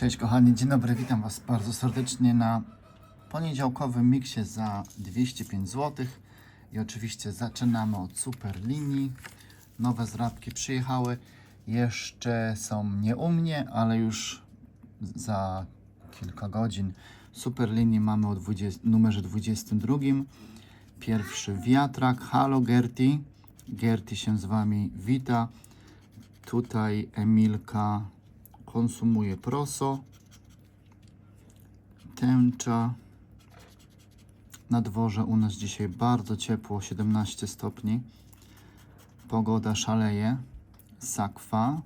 Cześć kochani, dzień dobry, witam Was bardzo serdecznie na poniedziałkowym miksie za 205 zł. I oczywiście zaczynamy od super linii. Nowe zrabki przyjechały. Jeszcze są nie u mnie, ale już za kilka godzin super linii mamy o 20, numerze 22. Pierwszy wiatrak. Halo Gerti. Gerti się z Wami wita. Tutaj Emilka konsumuje proso. Tęcza. Na dworze u nas dzisiaj bardzo ciepło, 17 stopni. Pogoda szaleje. Sakwa.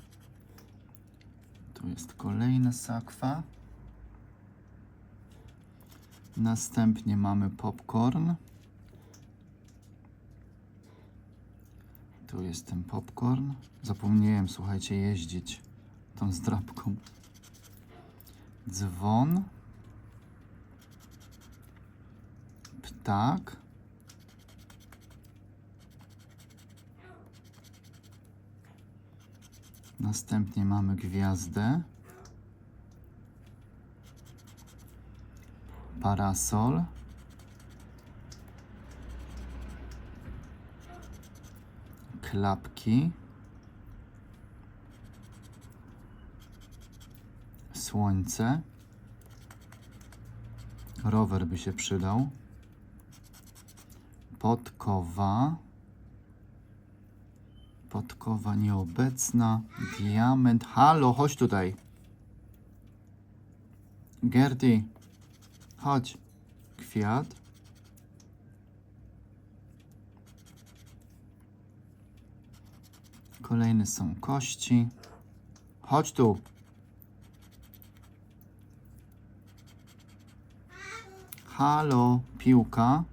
Tu jest kolejna sakwa. Następnie mamy popcorn. Tu jest ten popcorn. Zapomniałem, słuchajcie, jeździć tą zdrabką. Dzwon. Ptak. Następnie mamy gwiazdę. Parasol. Klapki. Słońce. Rower by się przydał. Podkowa. Podkowa nieobecna. Diament. Halo, chodź tutaj. Gerty. Chodź. Kwiat. Kolejne są kości. Chodź tu. Halo, piłka.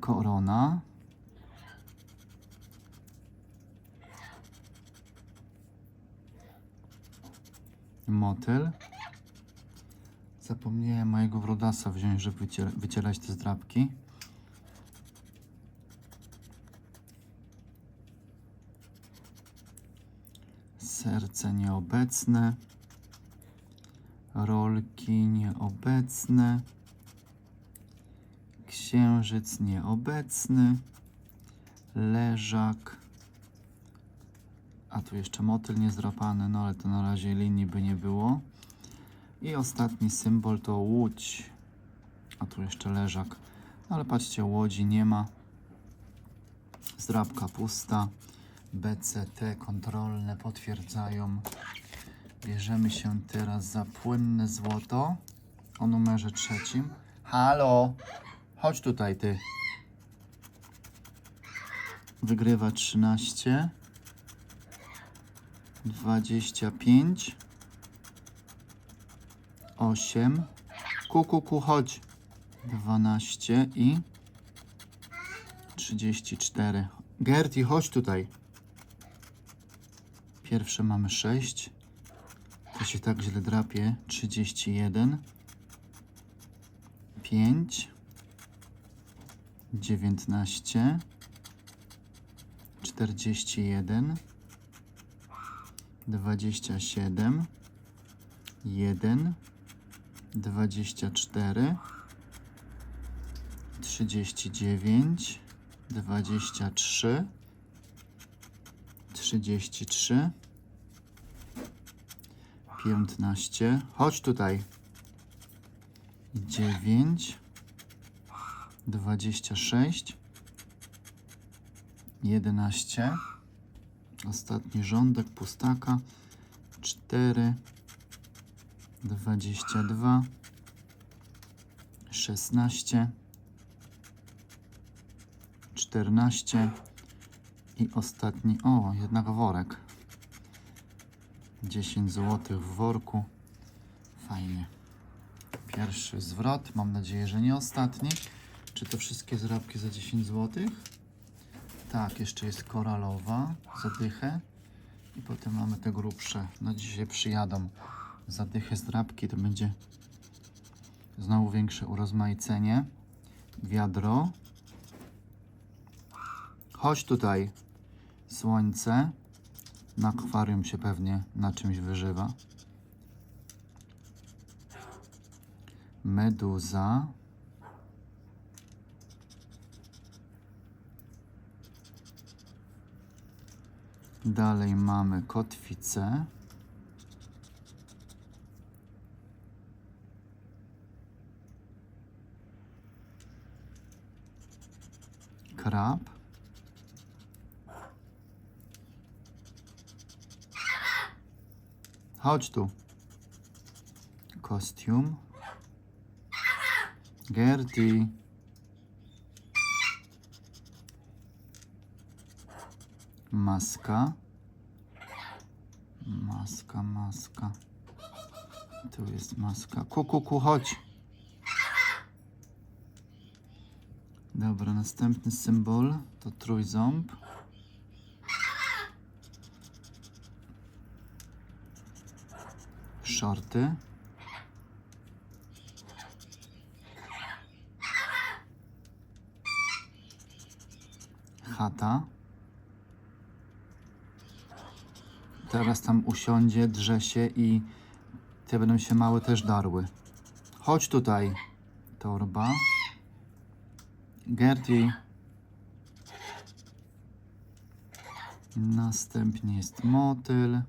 Korona. Motyl. Zapomniałem mojego wrodasa wziąć, żeby wycier- wycierać te zdrabki. Serce nieobecne. Rolki nieobecne. Księżyc nieobecny. Leżak. A tu jeszcze motyl niezdrapany, no ale to na razie linii by nie było. I ostatni symbol to łódź. A tu jeszcze leżak. No ale patrzcie, łodzi nie ma. Zdrabka pusta. BCT kontrolne potwierdzają. Bierzemy się teraz za płynne złoto o numerze trzecim. Halo, chodź tutaj ty. Wygrywa 13, 25, 8, ku, ku, ku, chodź. 12 i 34. Gerti, chodź tutaj. Pierwsze mamy 6. To się tak źle drapie. 31. 5. 19. 41. 27. 1. 24. 39. 23. 33. 15. Chodź tutaj. 9. 26. 11. Ostatni rządek pustaka. 4. 22. 16. 14. I ostatni, o, jednak worek. 10 zł w worku. Fajnie. Pierwszy zwrot. Mam nadzieję, że nie ostatni. Czy to wszystkie zrabki za 10 zł? Tak, jeszcze jest koralowa. Zadychę. I potem mamy te grubsze. No dzisiaj przyjadą. Zadychę zdrabki to będzie znowu większe urozmaicenie. Wiadro. Chodź tutaj. Słońce. Na akwarium się pewnie na czymś wyżywa. Meduza. Dalej mamy kotwicę. Krab. Chodź tu. Kostium. Gerty. Maska. Maska, maska. Tu jest maska. Ku, ku, ku, chodź. Dobra, następny symbol to trójząb. Shorty. Chata. Teraz tam usiądzie, drze się i te będą się małe też darły. Chodź tutaj. Torba. Gertie. Następnie jest motyl.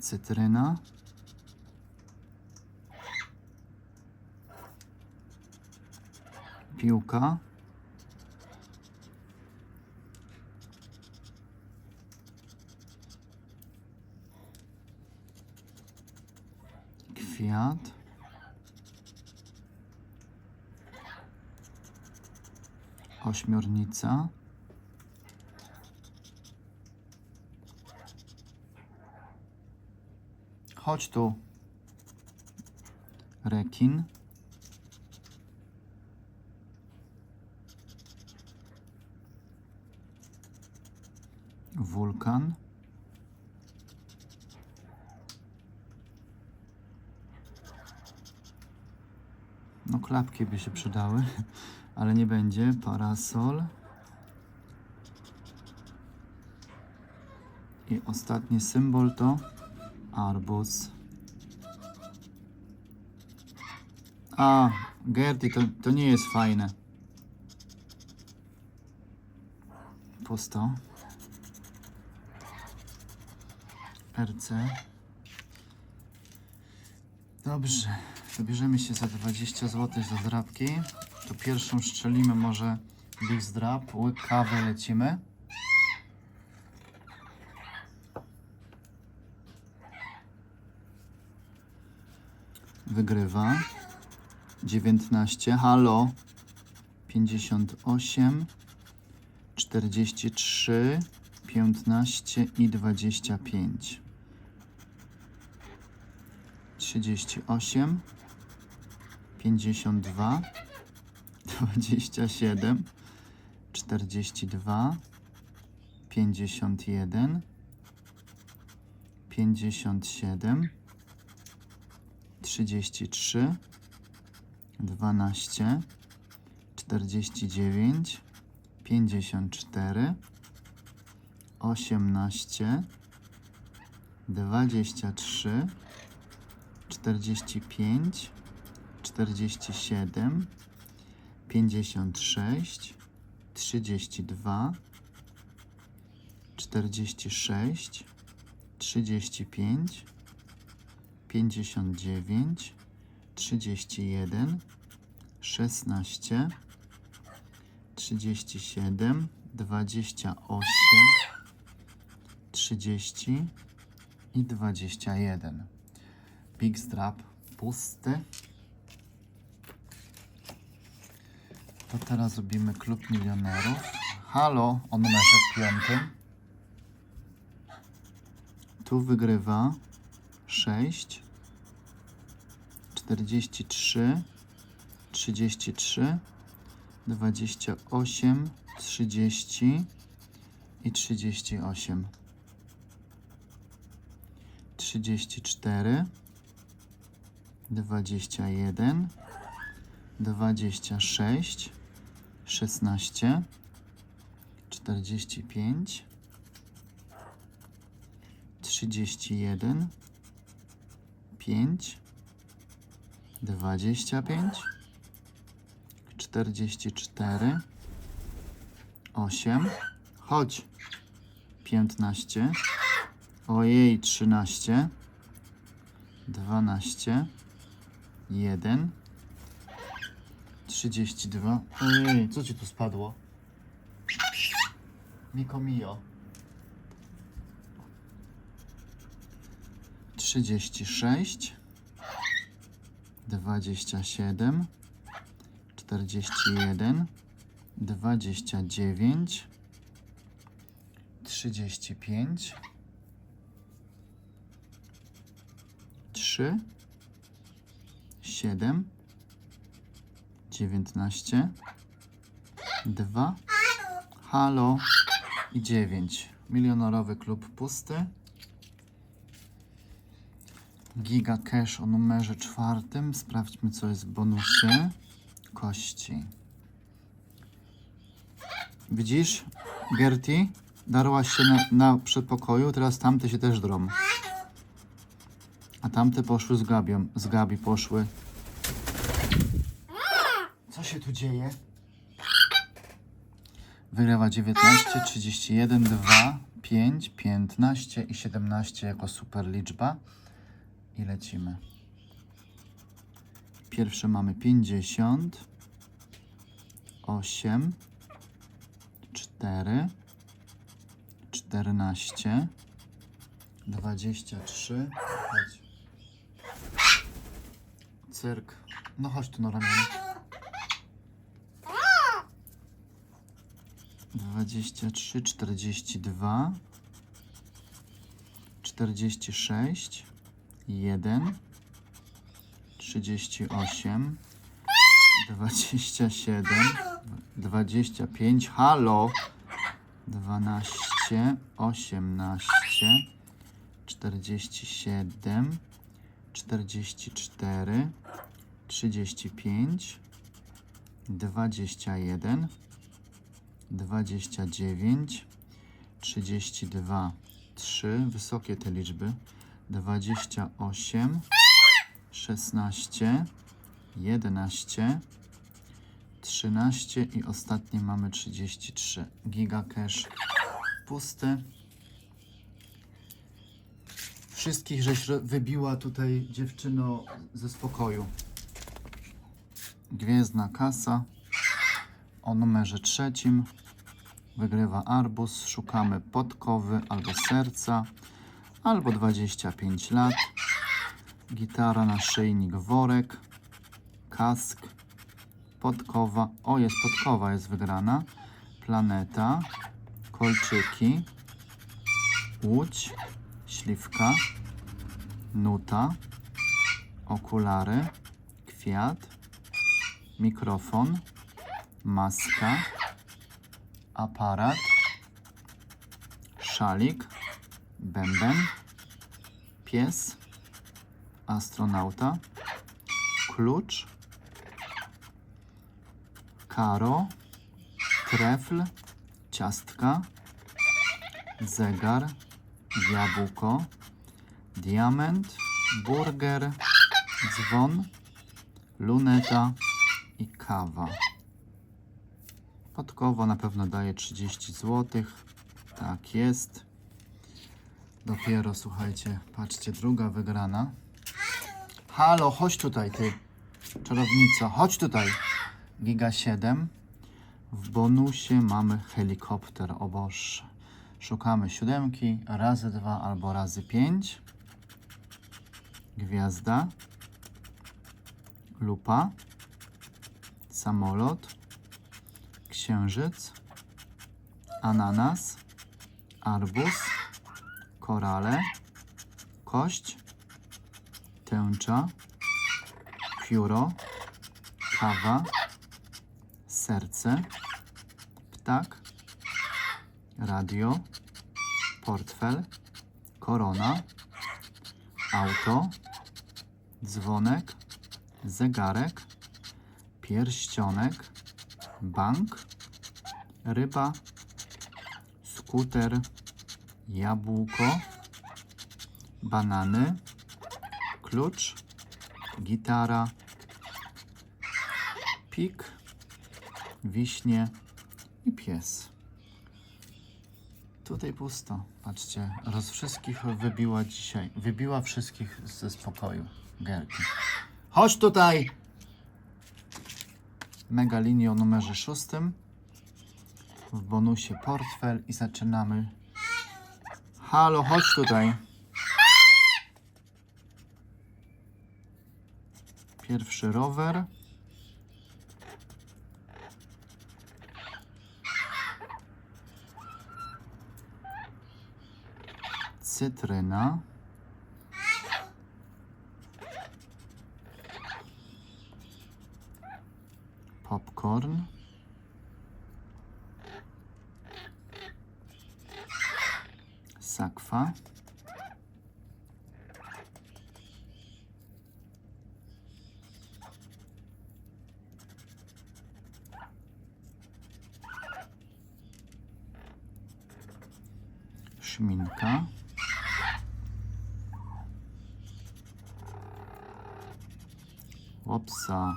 Cytryna. Piłka. Kwiat. Ośmiornica. Chodź tu. Rekin. Wulkan. No klapki by się przydały, ale nie będzie. Parasol. I ostatni symbol to arbuz. A, Gerty, to, to nie jest fajne. Pusto. RC. Dobrze, wybierzemy się za 20 zł za zdrabki. To pierwszą strzelimy może Big Zdrab, łyk kawy lecimy. Wygrywa 19, halo 58, 43, 15 i 25. 38, 52, 27, 42, 51, 57, 33, 12, 49, 54, 18, 23, 45, 47, 56, 32, 46, 35, 59, 31, 16, 37, 28, 30 i 21. Big strap pusty. To teraz robimy klub milionerów. Halo o numerze piątym. Tu wygrywa 6, 43, 33, 28, 30 i 38. 34, dwadzieścia jeden, dwadzieścia sześć, szesnaście, czterdzieści pięć, trzydzieści jeden, pięć, dwadzieścia pięć, czterdzieści cztery, osiem, chodź, piętnaście, ojej, trzynaście, dwanaście, jeden, trzydzieści dwa, ojej, co ci tu spadło? Miko mio. Trzydzieści sześć, dwadzieścia siedem, czterdzieści jeden, dwadzieścia dziewięć, trzydzieści pięć, trzy, siedem, dziewiętnaście, dwa, halo i dziewięć. Milionerowy klub pusty. Giga Cash o numerze czwartym. Sprawdźmy, co jest w bonusie. Kości. Widzisz, Gerti? Darłaś się na, na przedpokoju, teraz tamte się też drą. A tamte poszły z Gabią. Z Gabi poszły. Co się tu dzieje? Wygrywa 19, 31, 2, 5, 15 i 17 jako super liczba. I lecimy. Pierwsze mamy 50, 8, 4, 14, 23. Chodź. Cyrk. No chodź tu na ramię. 23, 42, 46, 1, 38, 27, 25, halo, 12, 18, 47, 44, 35, 21, 29, 32, 3, wysokie te liczby, 28, 16, 11, 13 i ostatnie mamy 33. Giga Cash pusty. Wszystkich żeś wybiła tutaj dziewczyno ze spokoju. Gwiezdna kasa o numerze trzecim. Wygrywa arbus. Szukamy podkowy albo serca, albo 25 lat. Gitara, naszyjnik, worek, kask, podkowa. O, jest podkowa, jest wygrana. Planeta, kolczyki, łódź, śliwka, nuta, okulary, kwiat, mikrofon, maska, aparat, szalik, bęben, pies, astronauta, klucz, karo, trefl, ciastka, zegar, jabłko, diament, burger, dzwon, luneta i kawa. Podkowa na pewno daje 30 zł. Tak jest. Dopiero słuchajcie, patrzcie, druga wygrana. Halo, chodź tutaj, ty czarownico, chodź tutaj. Giga 7. W bonusie mamy helikopter, o Boże. Szukamy siódemki, razy dwa albo razy pięć. Gwiazda. Lupa. Samolot. Księżyc. Ananas. Arbuz. Korale. Kość. Tęcza. Pióro. Kawa. Serce. Ptak. Radio. Portfel. Korona. Auto. Dzwonek. zegarek, pierścionek, bank, ryba, skuter, jabłko, banany, klucz, gitara, pik, wiśnie i pies. Tutaj pusto. Patrzcie, roz wszystkich wybiła dzisiaj. Wybiła wszystkich ze spokoju. Gerki. Chodź tutaj! Mega linii o numerze szóstym. W bonusie portfel i zaczynamy. Halo, chodź tutaj. Pierwszy rower. Cytryna. Popcorn. Sakwa. Szminka. Opsa.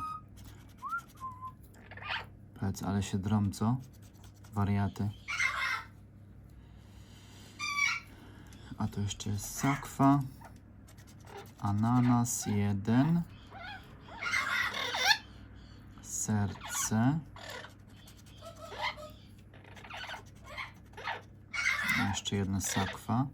Powiedz, ale się drą, co? Wariaty. A to jeszcze jest sakwa. Ananas jeden. Serce. A jeszcze jedna sakwa.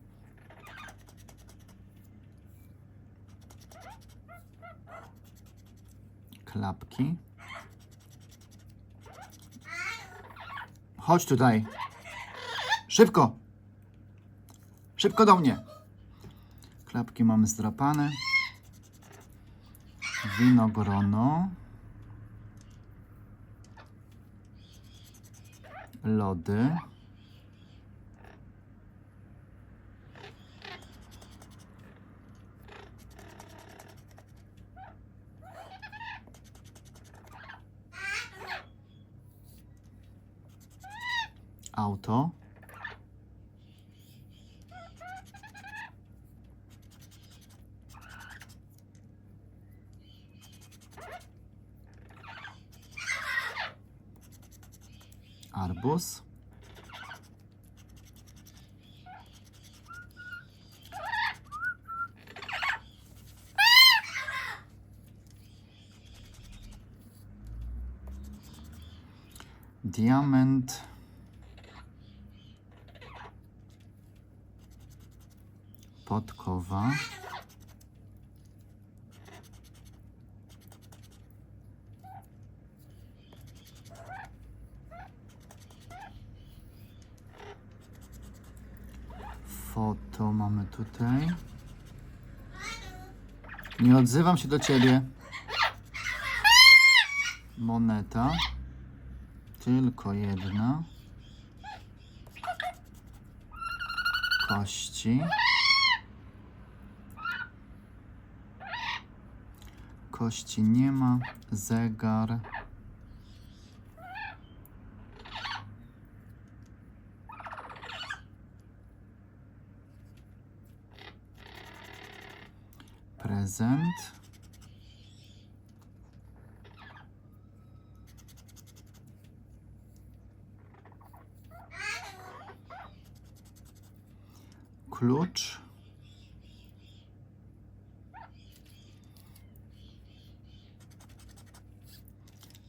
Klapki. Chodź tutaj. Szybko. Szybko do mnie. Klapki mamy zdrapane. Winogrono. Lody. Auto. Diament. Podkowa. Foto mamy tutaj. Nie odzywam się do ciebie. Moneta. Tylko jedna. Kości. Kości nie ma. Zegar. Prezent. Klucz.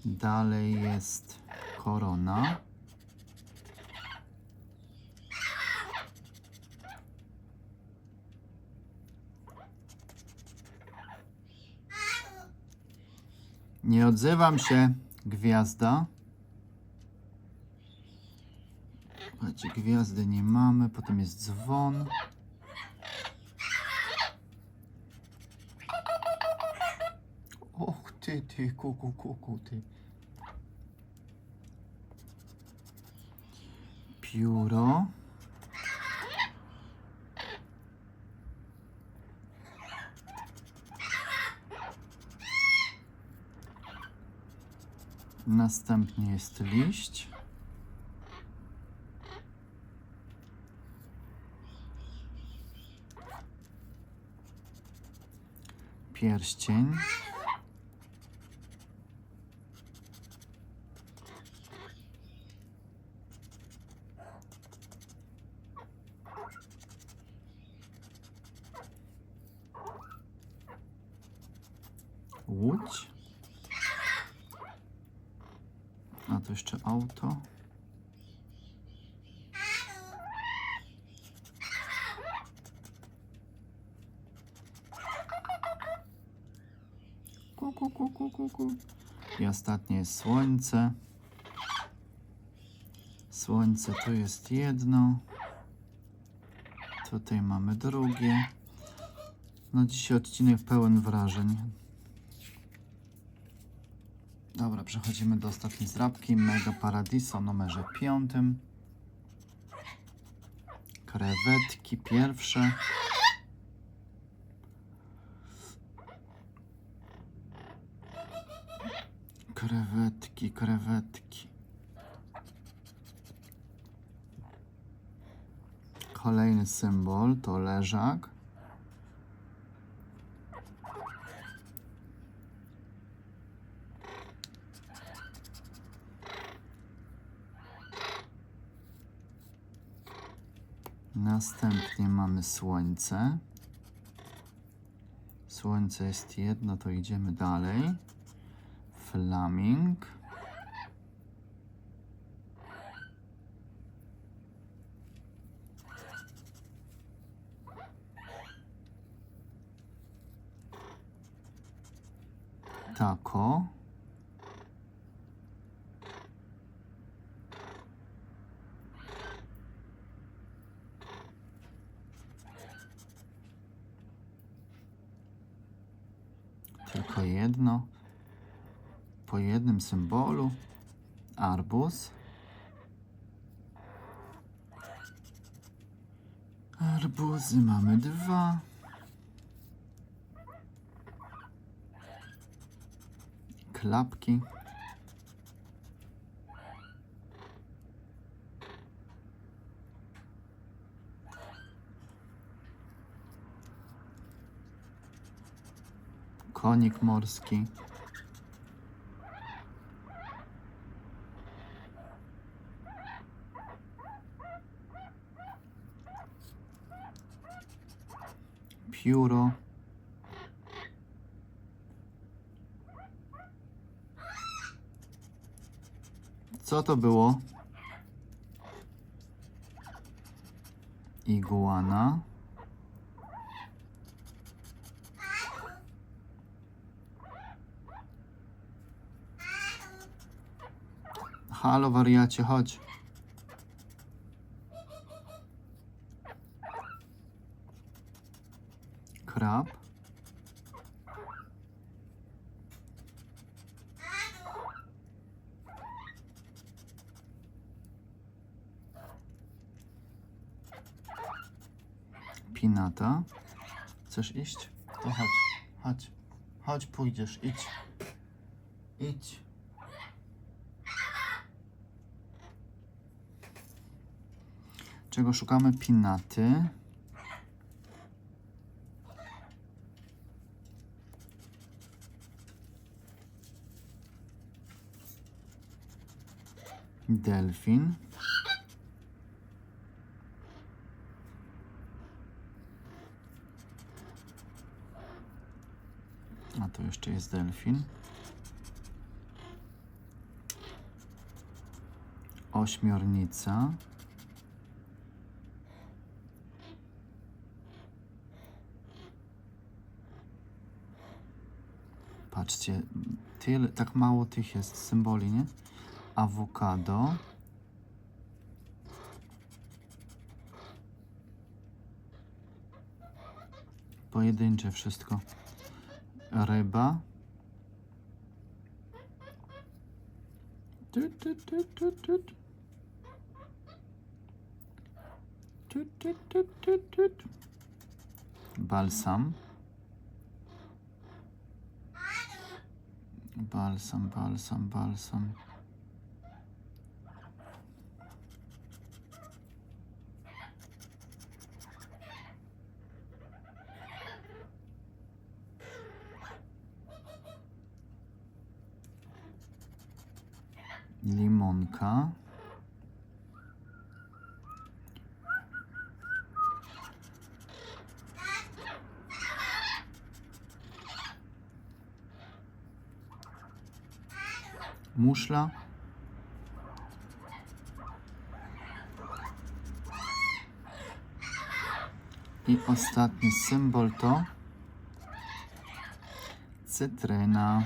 Dalej jest korona. Nie odzywam się, gwiazda. Słuchajcie, gwiazdy nie mamy, potem jest dzwon. Och ty, ty, kuku, kuku, ty. Pióro. Następnie jest liść. Pierścień. Łódź. A to jeszcze auto. Ku, ku, ku, ku, ku, ku. I ostatnie jest słońce. Słońce tu jest jedno. Tutaj mamy drugie. No dzisiaj odcinek pełen wrażeń. Dobra, przechodzimy do ostatniej zdrabki. Mega Paradiso numerze piątym. Krewetki pierwsze. Krewetki, krewetki. Kolejny symbol to leżak. Następnie mamy słońce. Słońce jest jedno, to idziemy dalej. Flaming. Tako. Tylko jedno. Po jednym symbolu. Arbuz. Arbuzy mamy dwa. Klapki. Konik morski. Pióro. Co to było? Iguana. Halo wariacie, chodź. Krab. Pinata. Chcesz iść? To chodź, chodź. Chodź, pójdziesz, idź. Idź. Czego szukamy? Pinaty. Delfin. Jeszcze jest delfin. Ośmiornica. Patrzcie, tyle, tak mało tych jest symboli, nie? Awokado. Pojedyncze wszystko. Ryba. Tu, tu, tu, tu, tu. Tu, tu, tu, tu, tu. Balsam. Balsam, balsam, balsam. Limonka. Muszla. I ostatni symbol to cytryna.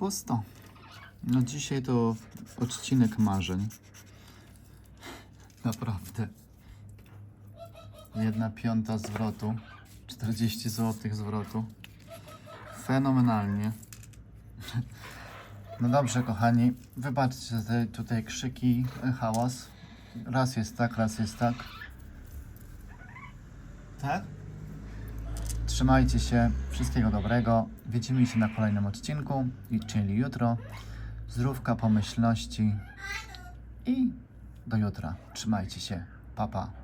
Pusto. No dzisiaj to odcinek marzeń. Naprawdę. Jedna piąta zwrotu. 40 zł zwrotu. Fenomenalnie. No dobrze, kochani. Wybaczcie te tutaj krzyki, hałas. Raz jest tak, raz jest tak. Tak? Trzymajcie się. Wszystkiego dobrego. Widzimy się na kolejnym odcinku, czyli jutro. Zdrówka, pomyślności i do jutra. Trzymajcie się. Pa, pa.